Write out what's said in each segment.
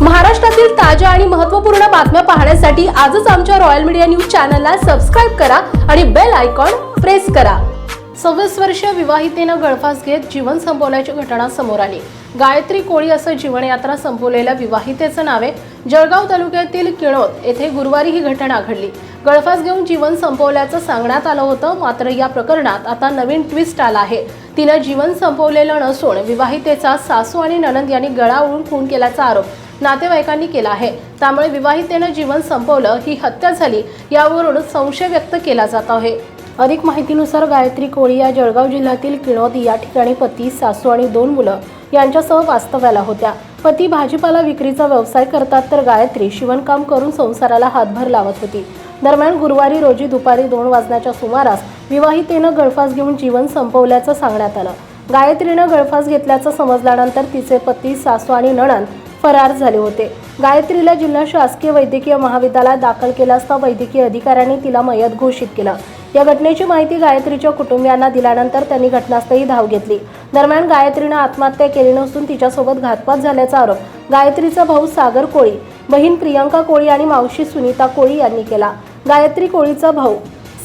महाराष्ट्रातील ताज्या आणि महत्त्वपूर्ण बातम्या पाहण्यासाठी आजच आमच्या रॉयल मीडिया न्यूज चॅनलला सबस्क्राईब करा आणि बेल आयकॉन प्रेस करा. सव्वीस वर्षीय विवाहितेनं गळफास घेत जीवन संपवल्याची घटना समोर आली. गायत्री कोळी असं जीवनयात्रा संपवलेल्या विवाहितेचं नावे जळगाव तालुक्यातील किणोद येथे गुरुवारी ही घटना घडली. गळफास घेऊन जीवन संपवल्याचं सांगण्यात आलं होतं मात्र या प्रकरणात आता नवीन ट्विस्ट आला आहे. तिनं जीवन संपवलेलं नसून विवाहितेचा सासू आणि ननंद यांनी गळा उळून खून केल्याचा आरोप. नातेवाईकांनी केला आहे. त्यामुळे विवाहितेनं जीवन संपवलं ही हत्या झाली यावरून संशय व्यक्त केला जात आहे. अधिक माहितीनुसार गायत्री कोळी या जळगाव जिल्ह्यातील किणोद या ठिकाणी पती सासू आणि दोन मुलं यांच्यासह वास्तव्याला होत्या. पती भाजीपाला विक्रीचा व्यवसाय करतात तर गायत्री शिवणकाम करून संसाराला हातभार लावत होती. दरम्यान गुरुवारी रोजी दुपारी दोन वाजण्याच्या सुमारास विवाहितेनं गळफास घेऊन जीवन संपवल्याचं सांगण्यात आलं. गायत्रीनं गळफास घेतल्याचं समजल्यानंतर तिचे पती सासू आणि नणंद फरार झाले होते. गायत्रीला जिल्हा शासकीय वैद्यकीय महाविद्यालयात दाखल केला असता वैद्यकीय अधिकाऱ्यांनी तिला मयत घोषित केलं. या घटनेची माहिती गायत्रीच्या कुटुंबियांना दिल्यानंतर त्यांनी घटनास्थळी धाव घेतली. दरम्यान गायत्रीनं आत्महत्या केली नसून तिच्यासोबत घातपात झाल्याचा आरोप गायत्रीचा भाऊ सागर कोळी बहीण प्रियंका कोळी आणि मावशी सुनीता कोळी यांनी केला. गायत्री कोळीचा भाऊ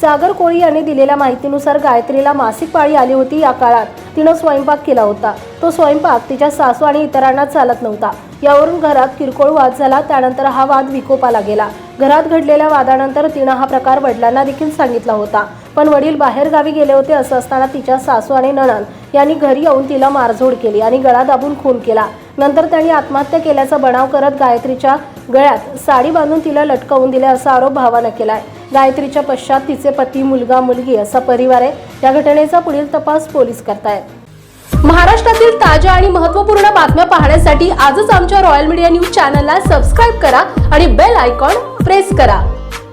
सागर कोळी यांनी दिलेल्या माहितीनुसार गायत्रीला मासिक पाळी आली होती या काळात. तिनं स्वयंपाक केला होता. तो स्वयंपाक तिच्या सासू आणि इतरांना चालत नव्हता. यावरून घरात किरकोळ वाद झाला. त्यानंतर हा वाद विकोपाला गेला. घरात घडलेल्या वादानंतर तिनं हा प्रकार वडिलांना देखील सांगितला होता. पण वडील बाहेरगावी गेले होते असं असताना तिच्या सासू आणि नणंद यांनी घरी येऊन तिला मारझोड केली आणि गळा दाबून खून केला. नंतर त्यांनी आत्महत्या केल्याचा बनाव करत गायत्रीच्या गळ्यात साडी बांधून तिला लटकवून दिले असा आरोप भावानं केलाय. गायत्रीच्या पश्चात तिचे पती मुलगा मुलगी असा परिवार आहे. या घटनेचा पुढील तपास पोलीस करतायत. महाराष्ट्रातील ताज्या आणि महत्त्वपूर्ण बातम्या पाहण्यासाठी आजच आमच्या रॉयल मीडिया न्यूज चॅनलला सबस्क्राईब करा आणि बेल आयकॉन प्रेस करा.